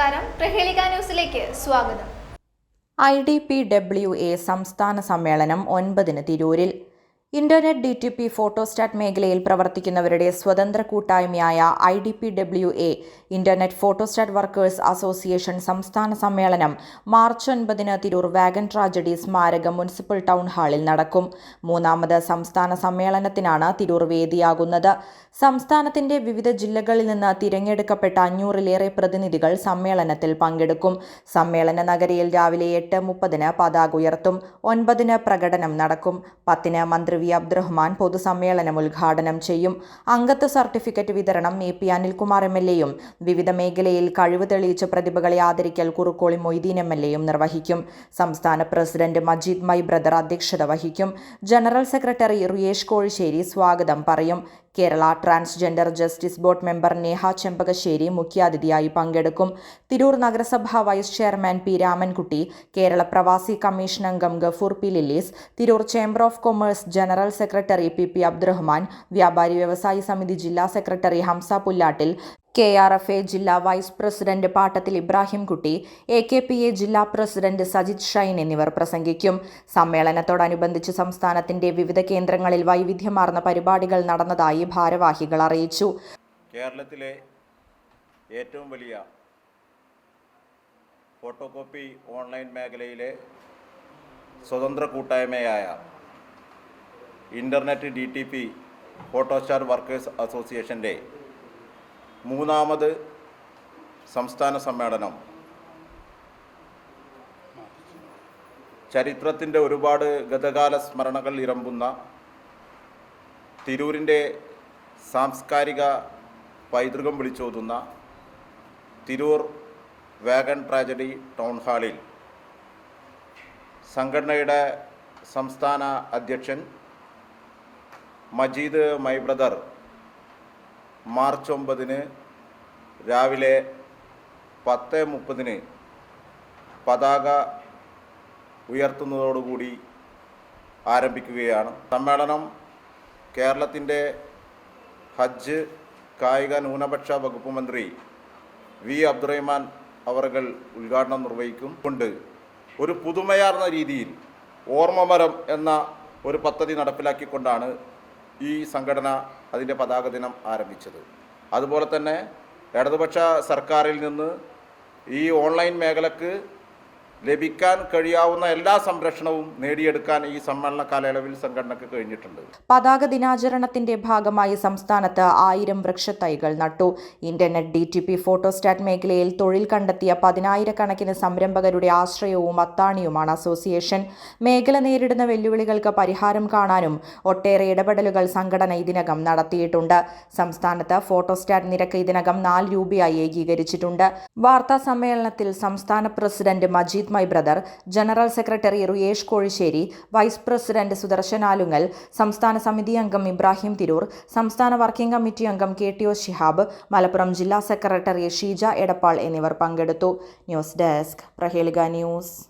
നമസ്കാരം. പ്രഹേളിക ന്യൂസിലേക്ക് സ്വാഗതം. I D P W A സംസ്ഥാന സമ്മേളനം ഒൻപതിന് തിരൂരിൽ internet D T P photostat മേഖലയിൽ പ്രവർത്തിക്കുന്നവരുടെ സ്വതന്ത്ര കൂട്ടായ്മയായ I D P W A internet photostat workers association സംസ്ഥാന സമ്മേളനം മാർച്ച് ഒൻപതിന് തിരൂർ വാഗൻ ട്രാജഡി സ്മാരക മുനിസിപ്പൽ ടൗൺ ഹാളിൽ നടക്കും. മൂന്നാമത് സംസ്ഥാന സമ്മേളനത്തിനാണ് തിരൂർ വേദിയാകുന്നത്. സംസ്ഥാനത്തിന്റെ വിവിധ ജില്ലകളിൽ നിന്ന് തിരഞ്ഞെടുക്കപ്പെട്ട അഞ്ഞൂറിലേറെ പ്രതിനിധികൾ സമ്മേളനത്തിൽ പങ്കെടുക്കും. സമ്മേളന നഗരിയിൽ രാവിലെ എട്ട് മുപ്പതിന് പതാക ഉയർത്തും ഒൻപതിന് പ്രകടനം നടക്കും പത്തിന് മന്ത്രി വി അബ്ദുറഹ്മാൻ പൊതുസമ്മേളനം ഉദ്ഘാടനം ചെയ്യും. അംഗത്വ സർട്ടിഫിക്കറ്റ് വിതരണം A P Anilkumar M L എയും വിവിധ മേഖലയിൽ കഴിവ് തെളിയിച്ച പ്രതിഭകളെ ആദരിക്കൽ കുറുക്കോളി മൊയ്തീൻ എം എൽ എയും നിർവഹിക്കും. സംസ്ഥാന പ്രസിഡന്റ് മജീദ് മൈ ബ്രദർ അധ്യക്ഷത വഹിക്കും. ജനറൽ സെക്രട്ടറി റിയേഷ് കോഴിശ്ശേരി സ്വാഗതം പറയും. Kerala transgender justice board member Neha Chembakassery മുഖ്യാതിഥിയായി പങ്കെടുക്കും. തിരൂർ നഗരസഭ vice chairman P Ramankutty Kerala പ്രവാസി കമ്മീഷൻ അംഗം Gafoor P Lillies Tirur chamber of commerce general secretary P P Abdurahman വ്യാപാരി വ്യവസായി സമിതി ജില്ലാ secretary Hamsa Pullattil K R F A ജില്ലാ vice president Pattathil Ibrahimkutty A K P A ജില്ലാ president Sajith Shine എന്നിവർ പ്രസംഗിക്കും. സമ്മേളനത്തോടനുബന്ധിച്ച് സംസ്ഥാനത്തിന്റെ വിവിധ കേന്ദ്രങ്ങളിൽ വൈവിധ്യമാർന്ന പരിപാടികൾ നടന്നതായി ഭാരവാഹികൾ അറിയിച്ചു. കേരളത്തിലെ ഏറ്റവും വലിയ ഫോട്ടോകോപ്പി ഓൺലൈൻ മേഖലയിലെ സ്വതന്ത്ര കൂട്ടായ്മയായ internet D T P photostat workers അസോസിയേഷന്റെ മൂന്നാമത് സംസ്ഥാന സമ്മേളനം. ചരിത്രത്തിന്റെ ഒരുപാട് ഗതകാല സ്മരണകൾ ഇറമ്പുന്ന തിരൂരിന്റെ സാംസ്കാരിക പൈതൃകം വിളിച്ചോതുന്ന തിരൂർ വാഗൺ ട്രാജഡി ടൗൺ ഹാളിൽ സംഘടനയുടെ സംസ്ഥാന അധ്യക്ഷൻ മജീദ് മൈ ബ്രദർ മാർച്ച് ഒമ്പതിന് രാവിലെ പത്ത് മുപ്പതിന് പതാക ഉയർത്തുന്നതോടുകൂടി ആരംഭിക്കുകയാണ്. സമ്മേളനം കേരളത്തിന്റെ ഹജ്ജ് കായിക ന്യൂനപക്ഷ വകുപ്പ് മന്ത്രി വി. അബ്ദുറഹ്മാൻ അവർകൾ ഉദ്ഘാടനം നിർവഹിക്കും. കൊണ്ട് ഒരു പുതുമയാർന്ന രീതിയിൽ ഓർമ്മമരം എന്ന ഒരു പദ്ധതി നടപ്പിലാക്കിക്കൊണ്ടാണ് ഈ സംഘടന അതിന്റെ പതാക ദിനം ആരംഭിച്ചത്. അതുപോലെ തന്നെ ഇടതുപക്ഷ സർക്കാരിൽ നിന്ന് ഈ ഓൺലൈൻ മേഖലക്ക് ലഭിക്കാൻ കഴിയാവുന്ന എല്ലാ സംരക്ഷണവും നേടിയെടുക്കാൻ ഈ സമ്മേളന കാലയളവിൽ സംഘടനയ്ക്ക് കഴിഞ്ഞിട്ടുണ്ട്. പതാക ദിനാചരണത്തിന്റെ ഭാഗമായി സംസ്ഥാനത്ത് ആയിരം വൃക്ഷത്തൈകൾ നട്ടു. Internet D T P photostat മേഖലയിൽ തൊഴിൽ കണ്ടെത്തിയ പതിനായിരക്കണക്കിന് സംരംഭകരുടെ ആശ്രയവും അത്താണിയുമാണ് അസോസിയേഷൻ. മേഖല നേരിടുന്ന വെല്ലുവിളികൾക്ക് പരിഹാരം കാണാനും ഒട്ടേറെ ഇടപെടലുകൾ സംഘടന ഇതിനകം നടത്തിയിട്ടുണ്ട്. സംസ്ഥാനത്ത് ഫോട്ടോസ്റ്റാറ്റ് നിരക്ക് ഇതിനകം നാല് രൂപയായി ഏകീകരിച്ചിട്ടുണ്ട്. വാർത്താ സമ്മേളനത്തിൽ സംസ്ഥാന president Majeed my brother general secretary Ruyesh Kozhissery vice president Sudarshan Alungal സംസ്ഥാന സമിതി അംഗം ഇബ്രാഹിം തിരൂർ സംസ്ഥാന വർക്കിംഗ് കമ്മിറ്റി അംഗം K T O Shihab Malappuram ജില്ലാ സെക്രട്ടറി ഷീജ എടപ്പാൾ എന്നിവർ പങ്കെടുത്തു. News desk Prahelika news.